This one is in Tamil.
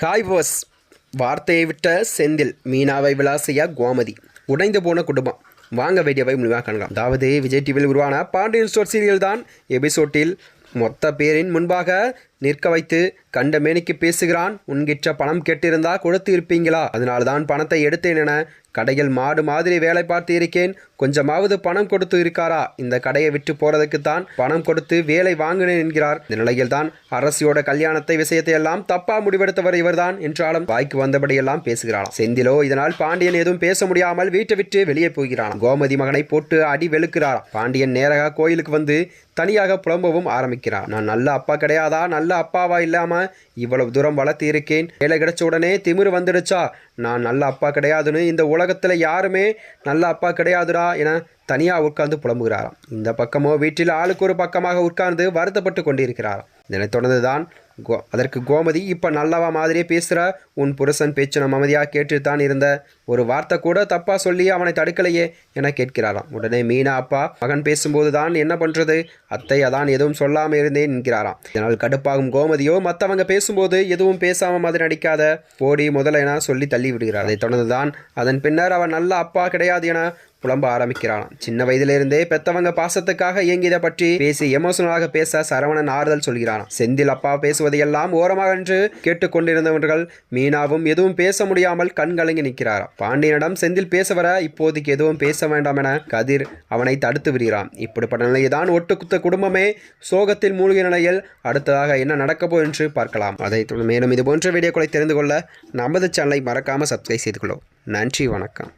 Hi was. வார்த்தையை விட்ட செந்தில் மீனாவை விளாசிய கோமதி. உடைந்து போன குடும்பம். வாங்க வீடியோவை முடிவாக காணலாம். அதாவது விஜய் டிவியில் உருவான பாண்டியன் ஸ்டோர் சீரியல் தான் எபிசோட்டில் மொத்த பேரின் முன்பாக நிற்க வைத்து கண்ட மேனிக்கு பேசுகிறான். உன்கிட்ட பணம் கேட்டிருந்தா கொடுத்து இருப்பீங்களா? அதனால தான் பணத்தை எடுத்தேன் என கடையில் மாடு மாதிரி வேலை பார்த்து இருக்கேன். கொஞ்சமாவது பணம் கொடுத்து இருக்காரா? இந்த கடையை விட்டு போறதுக்கு தான் பணம் கொடுத்து வேலை வாங்கினேன் என்கிறார். இந்த நிலையில் தான் அரசியோட கல்யாணத்தை விஷயத்தை எல்லாம் தப்பா முடிவெடுத்தவர் இவர்தான் என்றாலும் வாய்க்கு வந்தபடியெல்லாம் பேசுகிறாராம் செந்திலோ இதனால் பாண்டியன் எதுவும் பேச முடியாமல் வீட்டை விட்டு வெளியே போகிறான் கோமதி மகனை போட்டு அடி வெளுக்கிறார் பாண்டியன் நேராக கோயிலுக்கு வந்து தனியாக புலம்பவும் ஆரம்பிக்கிறார் நான் நல்ல அப்பா கிடையாதா? நல்ல அப்பாவா இல்லாம இவ்வளவு தூரம் வளர்த்து இருக்கேன். வேலை கிடைச்ச உடனே திமிரு வந்துடுச்சா? நான் நல்ல அப்பா கிடையாதுன்னு இந்த உலகத்தில் யாருமே நல்ல அப்பா கிடையாதுடா என தனியாக உட்கார்ந்து புலம்புகிறாராம். இந்த பக்கமோ வீட்டில் ஆளுக்கு ஒரு பக்கமாக உட்கார்ந்து வருத்தப்பட்டு கொண்டிருக்கிறாராம். இதனைத் தொடர்ந்து தான் கோ அதற்கு கோமதி இப்போ நல்லவா மாதிரியே பேசுகிற உன் புருஷன் பேச்சு நம்ம அமைதியாக கேட்டுத்தான் இருந்த. ஒரு வார்த்தை கூட தப்பாக சொல்லி அவனை தடுக்கலையே என கேட்கிறாராம். உடனே மீனா அப்பா மகன் பேசும்போது தான் என்ன பண்ணுறது அத்தை அதான் எதுவும் சொல்லாமல் இருந்தேன் என்கிறாராம் இதனால் கடுப்பாகும் கோமதியோ மற்றவங்க பேசும்போது எதுவும் பேசாமல் மாதிரி நடிக்காத. போடி முதல்ல என சொல்லி தள்ளி விடுகிறார். அதைத் தொடர்ந்து தான் அதன் பின்னர் அவன் நல்ல அப்பா கிடையாது என புலம்ப ஆரம்பிக்கிறான் சின்ன வயதிலிருந்தே பெத்தவங்க பாசத்துக்காக இயங்கியதை பற்றி பேசி எமோஷனலாக பேச சரவணன் ஆறுதல் சொல்கிறான் செந்தில் அப்பா பேசுவதையெல்லாம் ஓரமாக என்று கேட்டுக்கொண்டிருந்தவர்கள் மீனாவும் எதுவும் பேச முடியாமல் கண்கலங்கி நிற்கிறாராம். பாண்டியனிடம் செந்தில் பேச வர இப்போதைக்கு எதுவும் பேச வேண்டாம் என கதிர் அவனை தடுத்து விடுகிறான். இப்படிப்பட்ட நிலையைதான் ஒட்டுக்குத்த குடும்பமே சோகத்தில் மூழ்கிய நிலையில் அடுத்ததாக என்ன நடக்கப்போ என்று பார்க்கலாம். அதை மேலும் இது போன்ற வீடியோக்களை தெரிந்து கொள்ள நமது சேனலை மறக்காமல் சப்ஸ்கிரைப் செய்து கொள்ளும் நன்றி வணக்கம்.